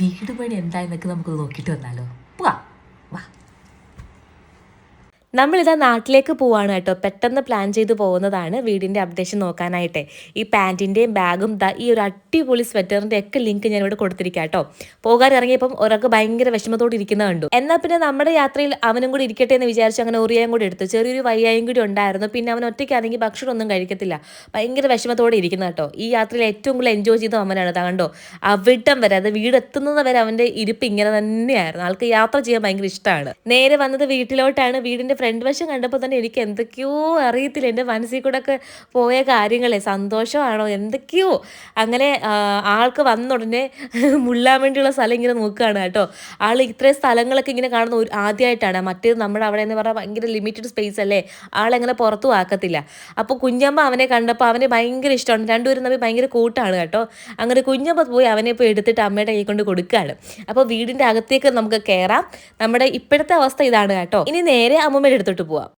വീട് പണി എന്തായെന്നൊക്കെ നമുക്ക് നോക്കിയിട്ട് വന്നാലോ പോവാ വാ നമ്മളിതാ നാട്ടിലേക്ക് പോവാണ് കേട്ടോ. പെട്ടെന്ന് പ്ലാൻ ചെയ്ത് പോകുന്നതാണ് വീടിന്റെ അപ്ഡേഷൻ നോക്കാനായിട്ട്. ഈ പാന്റിന്റെയും ബാഗും ദാ ഈ ഒരു അടിപൊളി സ്വെറ്ററിന്റെ ഒക്കെ ലിങ്ക് ഞാൻ ഇവിടെ കൊടുത്തിരിക്കാം കേട്ടോ. പോകാൻ ഇറങ്ങിയപ്പം ഒരാൾക്ക് ഭയങ്കര വിഷമത്തോടെ ഇരിക്കുന്ന കണ്ടു. എന്നാൽ പിന്നെ നമ്മുടെ യാത്രയിൽ അവനും കൂടി ഇരിക്കട്ടെ എന്ന് വിചാരിച്ച് അങ്ങനെ ഒറിയായും കൂടി എടുത്തു. ചെറിയൊരു വയ്യായും കൂടി ഉണ്ടായിരുന്നു. പിന്നെ അവൻ ഒറ്റയ്ക്കാണെങ്കിൽ ഭക്ഷണം ഒന്നും കഴിക്കത്തില്ല. ഭയങ്കര വിഷമത്തോടെ ഇരിക്കുന്ന കേട്ടോ. ഈ യാത്രയിൽ ഏറ്റവും കൂടുതൽ എൻജോയ് ചെയ്ത അവനാണ് ദാ കണ്ടോ. അവിടം വരെ അത് വീടെത്തുന്നത് വരെ അവന്റെ ഇരിപ്പ് ഇങ്ങനെ തന്നെയായിരുന്നു. ആൾക്ക് യാത്ര ചെയ്യാൻ ഭയങ്കര ഇഷ്ടമാണ്. നേരെ വന്നത് വീട്ടിലോട്ടാണ്. വീടിന്റെ ഫ്രണ്ട് വശം കണ്ടപ്പോൾ തന്നെ എനിക്ക് എന്തൊക്കെയോ അറിയത്തില്ല. എന്റെ മനസ്സിൽ കൂടെ ഒക്കെ പോയ കാര്യങ്ങളെ. സന്തോഷമാണോ? എന്തൊക്കെയോ. അങ്ങനെ ആൾക്ക് വന്ന ഉടനെ മുള്ളാൻ വേണ്ടിയുള്ള സ്ഥലം ഇങ്ങനെ നോക്കുകയാണ് കേട്ടോ. ആൾ ഇത്രയും സ്ഥലങ്ങളൊക്കെ ഇങ്ങനെ കാണുന്ന ഒരു ആദ്യമായിട്ടാണ് മറ്റേത് നമ്മുടെ അവിടെ എന്ന് പറഞ്ഞാൽ ഭയങ്കര ലിമിറ്റഡ് സ്പേസ് അല്ലേ? ആളെങ്ങനെ പുറത്തു ആക്കത്തില്ല. അപ്പോൾ കുഞ്ഞമ്മ അവനെ കണ്ടപ്പോൾ അവനെ ഭയങ്കര ഇഷ്ടമാണ്. രണ്ടുപേരും തമ്മിൽ ഭയങ്കര കൂട്ടാണ് കേട്ടോ. അങ്ങനെ കുഞ്ഞമ്മ പോയി അവനെ പോയി എടുത്തിട്ട് അമ്മയുടെ കൈ കൊണ്ട് കൊടുക്കുകയാണ്. അപ്പോൾ വീടിന്റെ അകത്തേക്ക് നമുക്ക് കയറാം നമ്മുടെ ഇപ്പോഴത്തെ അവസ്ഥ ഇതാണ് കേട്ടോ. ഇനി നേരെ അടുത്തോട്ട് പോവാം.